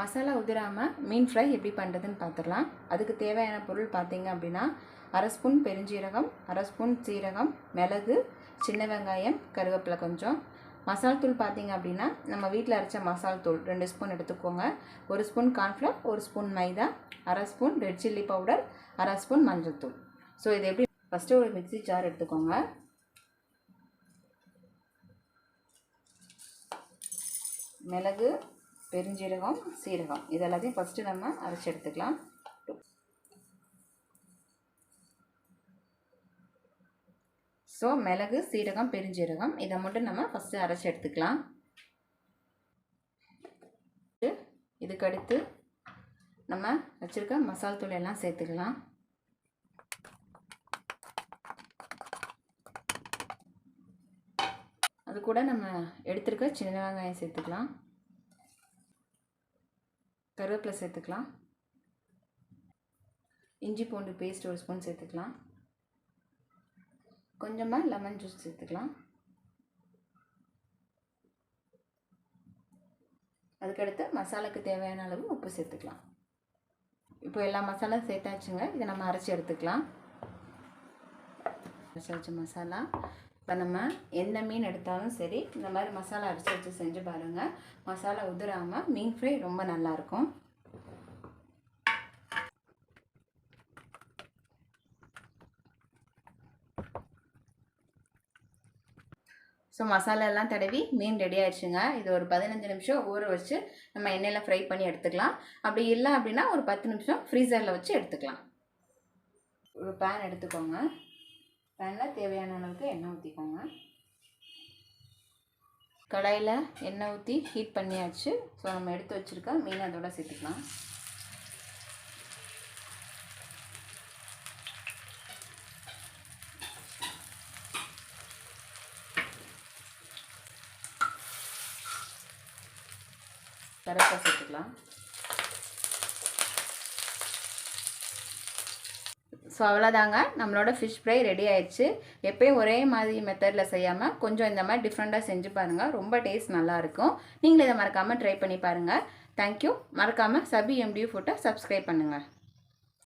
மசாலா உதிராமல் மீன் fry எப்படி பண்ணுறதுன்னு பார்த்துடலாம் அதுக்கு தேவையான பொருள் பார்த்தீங்க அப்படின்னா அரை ஸ்பூன் பெருஞ்சீரகம் அரை ஸ்பூன் சீரகம் மிளகு சின்ன வெங்காயம் கருவேப்பிலை கொஞ்சம். மசால் தூள் பார்த்தீங்க அப்படின்னா நம்ம வீட்டில் அரைச்ச மசால் தூள் ரெண்டு ஸ்பூன் எடுத்துக்கோங்க. ஒரு ஸ்பூன் கார்ன்ஃப்ளவர் ஒரு ஸ்பூன் மைதா அரை ஸ்பூன் ரெட் சில்லி பவுடர் அரை ஸ்பூன் மஞ்சள் தூள். ஸோ இது எப்படி ஃபஸ்ட்டு ஒரு மிக்ஸி ஜார் எடுத்துக்கோங்க. மிளகு பெருஞ்சீரகம் சீரகம். இது எல்லாத்தையும் ஃபஸ்ட்டு நம்ம அரைச்சி எடுத்துக்கலாம். ஸோ மிளகு சீரகம் பெருஞ்சீரகம் இதை மட்டும் நம்ம ஃபஸ்ட்டு அரைச்சி எடுத்துக்கலாம். இதுக்கு அடுத்து நம்ம வச்சுருக்க மசால் தூள் எல்லாம் சேர்த்துக்கலாம். அது கூட நம்ம எடுத்துருக்க சின்ன வெங்காயம் சேர்த்துக்கலாம். கருவேப்பிலை சேர்த்துக்கலாம். இஞ்சி பூண்டு பேஸ்ட் ஒரு ஸ்பூன் சேர்த்துக்கலாம். கொஞ்சமாக லெமன் ஜூஸ் சேர்த்துக்கலாம். அதுக்கடுத்து மசாலாக்கு தேவையான அளவு உப்பு சேர்த்துக்கலாம். இப்போ எல்லா மசாலா சேர்த்தாச்சுங்க. இதை நம்ம அரைச்சி எடுத்துக்கலாம். அரைச்சி வச்ச மசாலா. இப்போ நம்ம எந்த மீன் எடுத்தாலும் சரி இந்த மாதிரி மசாலா அரைச்சி வச்சு செஞ்சு பாருங்கள் மசாலா உதிராமல் மீன் ஃப்ரை ரொம்ப நல்லாயிருக்கும் ஸோ மசாலா எல்லாம் தடவி மீன் ரெடி ஆயிடுச்சுங்க. இது ஒரு பதினஞ்சு நிமிஷம் ஊற வச்சு நம்ம எண்ணெயில் ஃப்ரை பண்ணி எடுத்துக்கலாம். அப்படி இல்லை அப்படின்னா ஒரு பத்து நிமிஷம் ஃப்ரீசரில் வச்சு எடுத்துக்கலாம். ஒரு பேன் எடுத்துக்கோங்க. பேனில் தேவையான அளவுக்கு எண்ணெய் ஊற்றிக்கோங்க கடாயில் எண்ணெய் ஊற்றி ஹீட் பண்ணியாச்சு. ஸோ நம்ம எடுத்து வச்சுருக்க மீன் அதோட சேர்த்துக்கலாம். கரெக்டாக சேர்த்துக்கலாம். ஸோ அவ்வளோதாங்க நம்மளோட ஃபிஷ் ஃப்ரை ரெடி ஆயிடுச்சு. எப்பயும் ஒரே மாதிரி மெத்தடில் செய்யாமல் கொஞ்சம் இந்த மாதிரி டிஃப்ரெண்ட்டாக செஞ்சு பாருங்கள் ரொம்ப டேஸ்ட் நல்லாயிருக்கும் நீங்களும் இதை மறக்காமல் ட்ரை பண்ணி பாருங்கள் தேங்க்யூ மறக்காமல் சபி எம்டியூ ஃபுட்டை சப்ஸ்கிரைப் பண்ணுங்கள்